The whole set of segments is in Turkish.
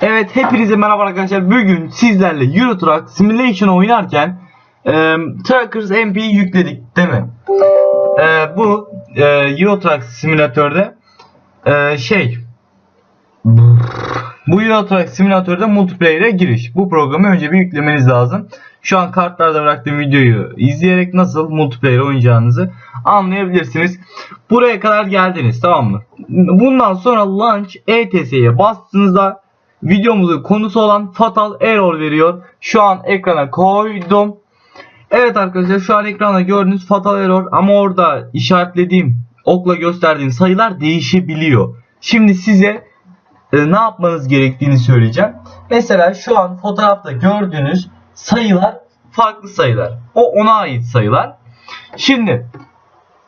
Evet hepinize merhaba arkadaşlar. Bugün sizlerle Euro Truck Simulation oynarken e, Truckers MP'yi yükledik değil mi? E, bu e, Euro Truck Simülatör'de e, şey bu Euro Truck Simülatör'de multiplayer'e giriş. Bu programı önce bir yüklemeniz lazım. Şu an kartlarda bıraktığım videoyu izleyerek nasıl multiplayer oynayacağınızı anlayabilirsiniz. Buraya kadar geldiniz tamam mı? Bundan sonra Launch ETS'ye bastığınızda videomuzun konusu olan Fatal Error veriyor. Şu an ekrana koydum. Evet arkadaşlar şu an ekranda gördüğünüz Fatal Error ama orada işaretlediğim okla gösterdiğim sayılar değişebiliyor. Şimdi size e, ne yapmanız gerektiğini söyleyeceğim. Mesela şu an fotoğrafta gördüğünüz sayılar farklı sayılar. O ona ait sayılar. Şimdi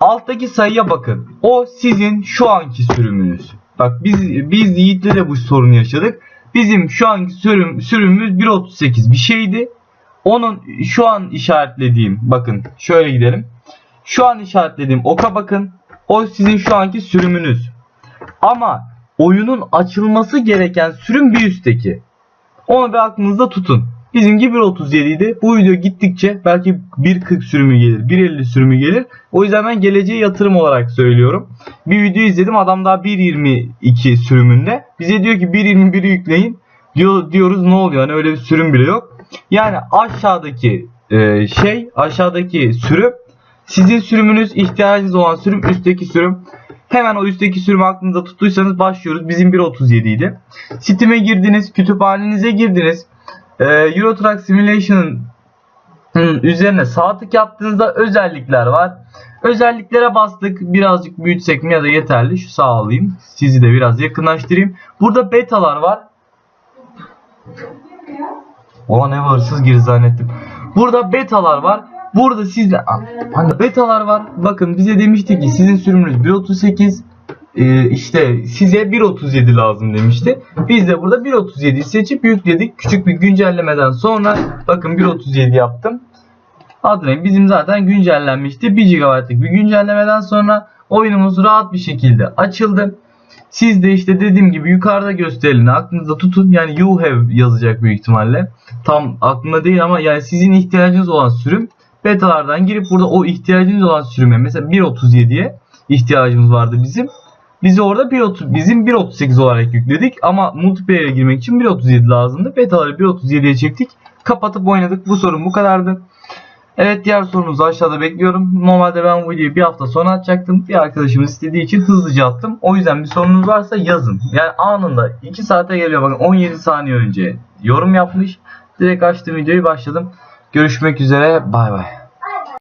alttaki sayıya bakın. O sizin şu anki sürümünüz. Bak biz biz Yiğit'le de bu sorunu yaşadık. Bizim şu anki sürüm sürümümüz 1.38 bir şeydi. Onun şu an işaretlediğim bakın şöyle gidelim. Şu an işaretlediğim oka bakın. O sizin şu anki sürümünüz. Ama oyunun açılması gereken sürüm bir üstteki. Onu bir aklınızda tutun. Bizimki 1.37 idi. Bu video gittikçe belki 1.40 sürümü gelir, 1.50 sürümü gelir. O yüzden ben geleceğe yatırım olarak söylüyorum. Bir video izledim adam daha 1.22 sürümünde. Bize diyor ki 1.21'i yükleyin. Diyor, diyoruz ne oluyor? Hani öyle bir sürüm bile yok. Yani aşağıdaki e, şey, aşağıdaki sürüm sizin sürümünüz, ihtiyacınız olan sürüm, üstteki sürüm. Hemen o üstteki sürümü aklınızda tuttuysanız başlıyoruz. Bizim 1.37 idi. Steam'e girdiniz, kütüphanenize girdiniz. Ee, Euro Truck Simulation'ın üzerine sağ yaptığınızda özellikler var. Özelliklere bastık. Birazcık büyütsek mi ya da yeterli. Şu sağ alayım. Sizi de biraz yakınlaştırayım. Burada betalar var. Oha ne hırsız gir zannettim. Burada betalar var. Burada sizde betalar var. Bakın bize demişti ki sizin sürümünüz 1.38 ee, işte size 1.37 lazım demişti. Biz de burada 1.37 seçip yükledik. Küçük bir güncellemeden sonra bakın 1.37 yaptım. Adrenalin bizim zaten güncellenmişti. 1 GB'lık bir güncellemeden sonra oyunumuz rahat bir şekilde açıldı. Siz de işte dediğim gibi yukarıda gösterileni aklınızda tutun. Yani you have yazacak büyük ihtimalle. Tam aklımda değil ama yani sizin ihtiyacınız olan sürüm betalardan girip burada o ihtiyacınız olan sürüme mesela 1.37'ye ihtiyacımız vardı bizim. Bizi orada 1.30 bizim 1.38 olarak yükledik ama multiplayer'e girmek için 1.37 lazımdı. Betaları 1.37'ye çektik. Kapatıp oynadık. Bu sorun bu kadardı. Evet diğer sorunuzu aşağıda bekliyorum. Normalde ben bu videoyu bir hafta sonra atacaktım. Bir arkadaşımız istediği için hızlıca attım. O yüzden bir sorunuz varsa yazın. Yani anında 2 saate geliyor bakın 17 saniye önce yorum yapmış. Direkt açtım videoyu başladım. Görüşmek üzere bay bay.